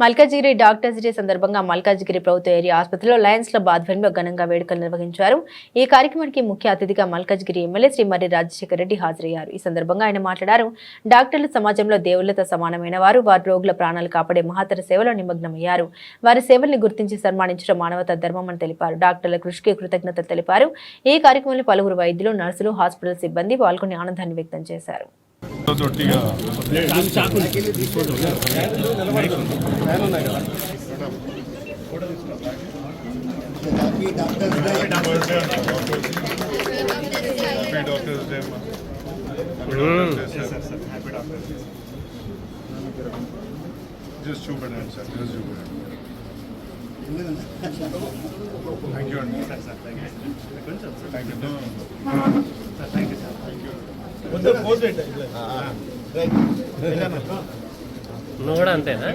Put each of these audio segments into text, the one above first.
Malkajgiri doctors day సందర్భంగా మల్కాజిగిరి ప్రభుత్వ area ఆసుపత్రిలో లయన్స్ క్లబ్ ఆధ్వర్యంలో ఘనంగా వేడుకలు నిర్వహించారు. ఈ కార్యక్రమానికి ముఖ్య అతిథిగా మల్కాజిగిరి ఎమ్మెల్యే శ్రీ మర్రి రాజశేఖర రెడ్డి హాజరయ్యారు. ఈ సందర్భంగా ఆయన మాట్లాడారు. డాక్టర్లు సమాజంలో దేవుళ్ళతో సమానమైన వారు వారి రోగుల ప్రాణాలు కాపాడే మహత్తర సేవలో నిమగ్నమయ్యారు. వారి సేవల్ని గుర్తించి సన్మానించడం మానవతా ధర్మం అని తెలిపారు. డాక్టర్ల కృషికి కృతజ్ఞతలు తెలిపారు. ఈ కార్యక్రమంలో పలువురు వైద్యులు నర్సులు హాస్పిటల్ సిబ్బంది పాల్గొని ఆనందాన్ని వ్యక్తం చేశారు. తొట్టిగా హ్యాపీ డాక్టర్స్ డే జస్ట్ చూపెట్టండి సార్ జస్ట్ చూపెట్టండి థ్యాంక్ యూ అండి థ్యాంక్ నువ్వు కూడా అంతేనా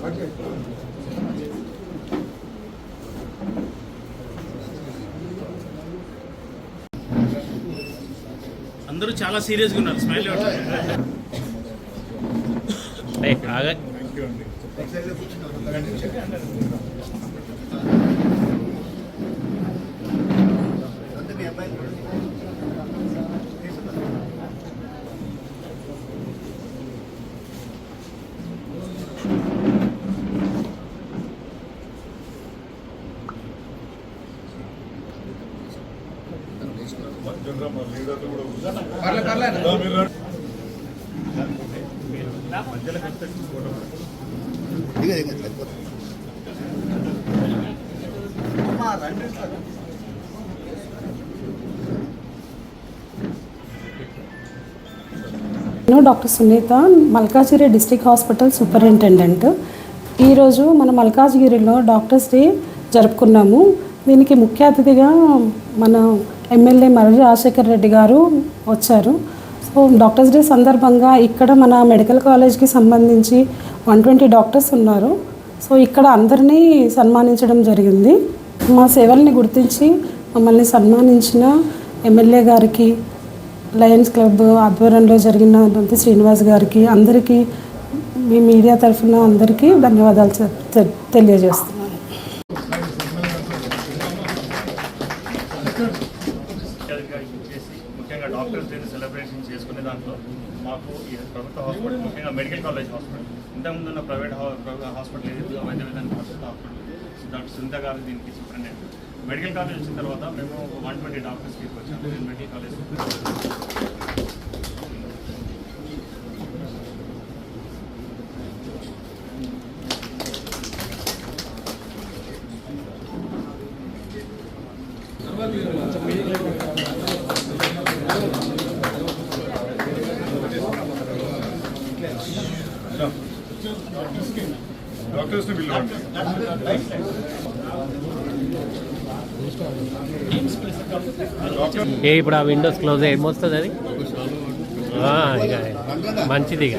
Okay. అందరూ చాలా సీరియస్గా ఉన్నారు. స్మైల్ ఏయ్, లీడర్లు కూడా రండి. నేను doctor Sunitha Malkajgiri district hospital superintendent. ఈరోజు మన మల్కాజిగిరిలో డాక్టర్స్ డే జరుపుకున్నాము. దీనికి ముఖ్య అతిథిగా మన ఎమ్మెల్యే మర్రి రాజశేఖర్ రెడ్డి గారు వచ్చారు. సో డాక్టర్స్ డే సందర్భంగా ఇక్కడ మన మెడికల్ కాలేజ్కి సంబంధించి వన్ ట్వంటీ డాక్టర్స్ ఉన్నారు. సో ఇక్కడ అందరినీ సన్మానించడం జరిగింది. మా సేవల్ని గుర్తించి మమ్మల్ని సన్మానించిన ఎమ్మెల్యే గారికి లయన్స్ క్లబ్ ఆధ్వర్యంలో జరిగిన శ్రీనివాస్ గారికి అందరికీ మీ మీడియా తరఫున అందరికీ ధన్యవాదాలు తెలియజేస్తున్నాను. ముఖ్యంగా ఇచ్చేసి ముఖ్యంగా డాక్టర్స్ డేని సెలబ్రేషన్ చేసుకునే దాంట్లో మాకు ఈ ప్రభుత్వ హాస్పిటల్ ముఖ్యంగా మెడికల్ కాలేజ్ హాస్పిటల్ ఇంతకుముందు ఉన్న ప్రైవేట్ హాస్పిటల్ ఏది వైద్య విధానం హాస్పిటల్ హాస్పిటల్ డాక్టర్ సునీత గారు దీనికి సూపరింటెండెంట్. మెడికల్ కాలేజ్ వచ్చిన తర్వాత మేము వన్ ట్వంటీ డాక్టర్స్ తీసుకొచ్చాము. మెడికల్ కాలేజ్ డాక్టర్స్ని పిలవండి ఏ ఇప్పుడు ఆ విండోస్ క్లోజ్ ఏమొస్తుంది అది? ఇక మంచిది ఇక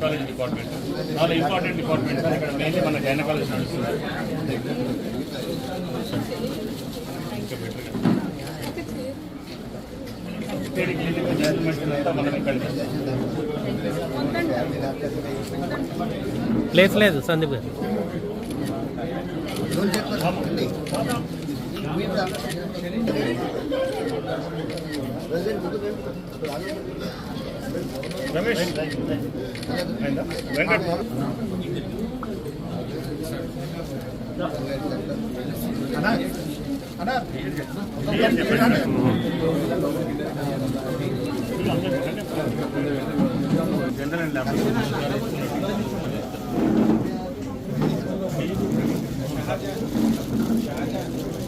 కాలేజ్ డిపార్ట్మెంట్ చాలా ఇంపార్టెంట్ డిపార్ట్మెంట్ సార్ ఇక్కడ మెయిన్లీ మన గైనకాలజీ నడుస్తుంది ఇంకా బెటర్గా క్లినిక్ జనరల్ అంతా మనం ఇక్కడ ప్లేస్ లేదు సందీప్ గారు. రమేష్ అయిందా? వెంకట్ జనరల్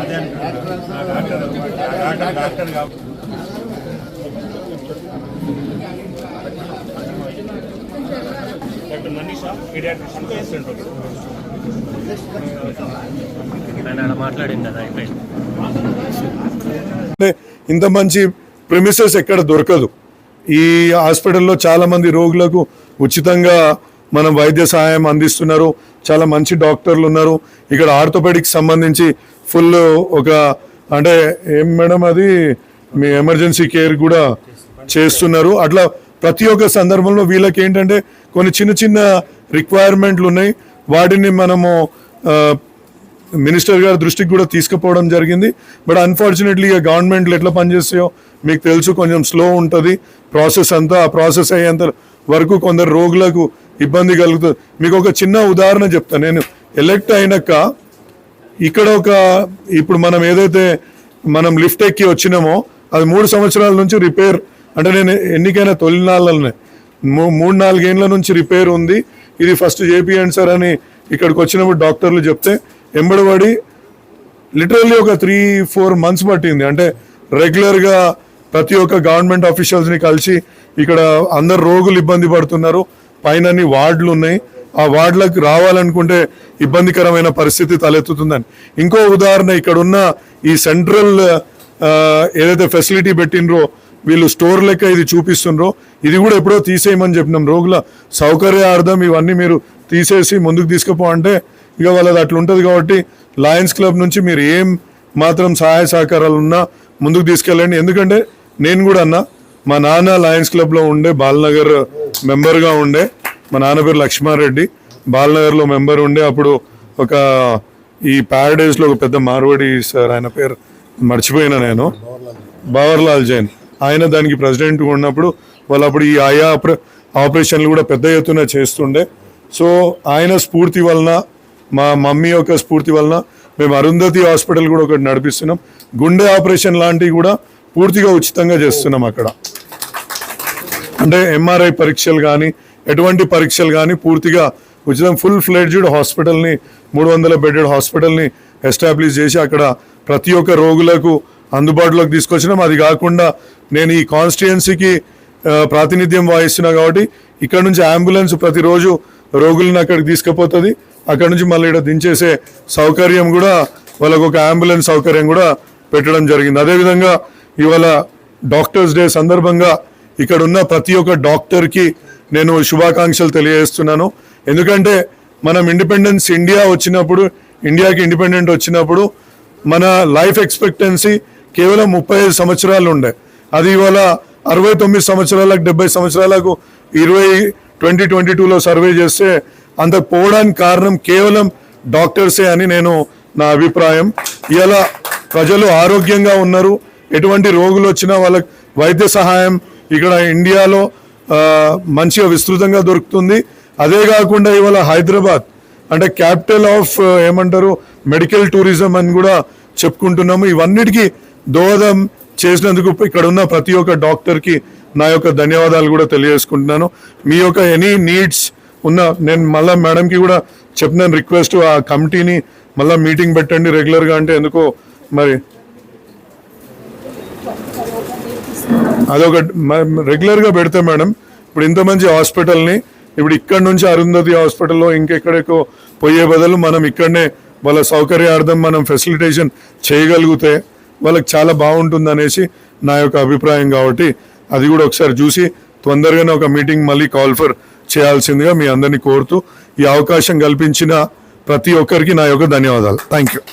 అదే డాక్టర్ డాక్టర్ డాక్టర్ కాబట్టి డాక్టర్ మనీషా పీడియాట్రిషియన్ ఆయన మాట్లాడింది అయిపోయింది అంటే ఇంత మంచి ప్రిమిసెస్ ఎక్కడ దొరకదు. ఈ హాస్పిటల్లో చాలా మంది రోగులకు ఉచితంగా మనం వైద్య సహాయం అందిస్తున్నారు. చాలా మంచి డాక్టర్లు ఉన్నారు. ఇక్కడ ఆర్థోపెడిక్ సంబంధించి ఫుల్ ఒక అంటే ఏం మేడం అది? మీ ఎమర్జెన్సీ కేర్ కూడా చేస్తున్నారు. అట్లా ప్రతి ఒక్క సందర్భంలో వీళ్ళకి ఏంటంటే కొన్ని చిన్న చిన్న రిక్వైర్మెంట్లు ఉన్నాయి. వాటిని మనము మినిస్టర్ గారి దృష్టికి కూడా తీసుకుపోవడం జరిగింది. బట్ అన్ఫార్చునేట్లీ ఇక గవర్నమెంట్లు ఎట్లా పనిచేస్తాయో మీకు తెలుసు కొంచెం స్లో ఉంటుంది. ప్రాసెస్ అంతా ఆ ప్రాసెస్ అయ్యేంత వరకు కొందరు రోగులకు ఇబ్బంది కలుగుతుంది మీకు ఒక చిన్న ఉదాహరణ చెప్తాను నేను ఎలక్ట్ అయినాక ఇక్కడ ఒక ఇప్పుడు మనం ఏదైతే మనం లిఫ్ట్ ఎక్కి వచ్చినామో అది మూడు సంవత్సరాల నుంచి రిపేర్ అంటే నేను ఎన్నికైన తొలినాళ్ళనే మూ మూడు నాలుగేళ్ళ నుంచి రిపేర్ ఉంది. ఇది ఫస్ట్ చేపియండి సార్ అని ఇక్కడికి వచ్చినప్పుడు డాక్టర్లు చెప్తే ఎంబడబడి లిటరల్లీ ఒక త్రీ ఫోర్ మంత్స్ పట్టింది. అంటే రెగ్యులర్గా ప్రతి ఒక్క గవర్నమెంట్ ఆఫీషియల్స్ని కలిసి ఇక్కడ అందరు రోగులు ఇబ్బంది పడుతున్నారు. పైన వార్డులు ఉన్నాయి. ఆ వార్డులకు రావాలనుకుంటే ఇబ్బందికరమైన పరిస్థితి తలెత్తుతుందని. ఇంకో ఉదాహరణ ఇక్కడ ఉన్న ఈ సెంట్రల్ ఏదైతే ఫెసిలిటీ పెట్టినరో వీళ్ళు స్టోర్ లెక్క ఇది చూపిస్తుండ్రో ఇది కూడా ఎప్పుడో తీసేయమని చెప్పినాం. రోగుల సౌకర్యార్థం ఇవన్నీ మీరు తీసేసి ముందుకు తీసుకుపో అంటే ఇక వాళ్ళది అట్లా ఉంటుంది కాబట్టి లయన్స్ క్లబ్ నుంచి మీరు ఏం మాత్రం సహాయ సహకారాలు ఉన్నా ముందుకు తీసుకెళ్ళండి. ఎందుకంటే నేను కూడా అన్నా మా నాన్న లయన్స్ క్లబ్లో ఉండే బాలనగర్ మెంబర్గా ఉండే. మా నాన్న పేరు లక్ష్మారెడ్డి. బాలనగర్లో మెంబర్ ఉండే. అప్పుడు ఒక ఈ ప్యారడైజ్లో ఒక పెద్ద మార్వాడి సార్ ఆయన పేరు మర్చిపోయినా నేను. బవర్లాల్ జైన్. ఆయన దానికి ప్రెసిడెంట్ ఉన్నప్పుడు వాళ్ళు అప్పుడు ఈ ఆయా ఆపరేషన్లు కూడా పెద్ద ఎత్తున చేస్తుండే. సో ఆయన స్ఫూర్తి వలన మా మమ్మీ యొక్క స్ఫూర్తి వలన మేము అరుంధతి హాస్పిటల్ కూడా ఒకటి నడిపిస్తున్నాం. గుండె ఆపరేషన్ లాంటివి కూడా పూర్తిగా ఉచితంగా చేస్తున్నాం అక్కడ. అంటే ఎంఆర్ఐ పరీక్షలు కానీ ఎటువంటి పరీక్షలు కానీ పూర్తిగా ఉచితం ఫుల్ ఫ్లెడ్జ్డ్ హాస్పిటల్ని మూడు వందల బెడెడ్ హాస్పిటల్ని ఎస్టాబ్లిష్ చేసి అక్కడ ప్రతి ఒక్క రోగులకు అందుబాటులోకి తీసుకొచ్చినాం. అది కాకుండా నేను ఈ కాన్స్టిట్యుయెన్సీకి ప్రాతినిధ్యం వహిస్తున్నా కాబట్టి ఇక్కడ నుంచి అంబులెన్స్ ప్రతిరోజు రోగులను అక్కడికి తీసుకుపోతుంది. అక్కడ నుంచి మళ్ళీ ఇక్కడ దించేసే సౌకర్యం కూడా వాళ్ళకు ఒక అంబులెన్స్ సౌకర్యం కూడా పెట్టడం జరిగింది. అదేవిధంగా ఇవాళ డాక్టర్స్ డే సందర్భంగా ఇక్కడ ఉన్న ప్రతి ఒక్క డాక్టర్కి నేను శుభాకాంక్షలు తెలియజేస్తున్నాను. ఎందుకంటే మనం ఇండిపెండెన్స్ ఇండియా వచ్చినప్పుడు ఇండియాకి ఇండిపెండెంట్ వచ్చినప్పుడు మన లైఫ్ ఎక్స్పెక్టెన్సీ కేవలం ముప్పై ఐదు సంవత్సరాలు ఉండే. అది ఇవాళ అరవై తొమ్మిది సంవత్సరాలకు డెబ్బై సంవత్సరాలకు ఇరవై ట్వంటీ ట్వంటీ టూలో సర్వే చేస్తే అంత పోవడానికి కారణం కేవలం డాక్టర్సే అని నేను నా అభిప్రాయం. ఇలా ప్రజలు ఆరోగ్యంగా ఉన్నారు. ఎటువంటి రోగులు వచ్చినా వాళ్ళకి వైద్య సహాయం ఇక్కడ ఇండియాలో మంచిగా విస్తృతంగా దొరుకుతుంది. అదే కాకుండా ఇవాళ హైదరాబాద్ అంటే క్యాపిటల్ ఆఫ్ ఏమంటారు మెడికల్ టూరిజం అని కూడా చెప్పుకుంటున్నాము. ఇవన్నిటికీ దోహదం చేసినందుకు ఇక్కడ ఉన్న ప్రతి ఒక్క డాక్టర్కి నా యొక్క ధన్యవాదాలు కూడా తెలియజేసుకుంటున్నాను. మీ యొక్క ఎనీ నీడ్స్ ఉన్న నేను మళ్ళీ మేడంకి కూడా చెప్పినాను రిక్వెస్ట్ ఆ కమిటీని మళ్ళీ మీటింగ్ పెట్టండి రెగ్యులర్గా అంటే ఎందుకో మరి అదొక రెగ్యులర్గా పెడతాం మేడం. ఇప్పుడు ఇంత మంచి హాస్పిటల్ని ఇప్పుడు ఇక్కడ నుంచి అరుంధతి హాస్పిటల్లో ఇంకెక్కడెక్కో పోయే బదులు మనం ఇక్కడనే వాళ్ళ సౌకర్యార్థం మనం ఫెసిలిటేషన్ చేయగలిగితే వాళ్ళకి చాలా బాగుంటుంది అనేసి నా యొక్క అభిప్రాయం కాబట్టి అది కూడా ఒకసారి చూసి తొందరగానే ఒక మీటింగ్ మళ్ళీ కాల్ ఫర్ చేయాల్సిందిగా మీ అందరినీ కోరుతూ ఈ అవకాశం కల్పించిన ప్రతి ఒక్కరికి నా యొక్క ధన్యవాదాలు. Thank you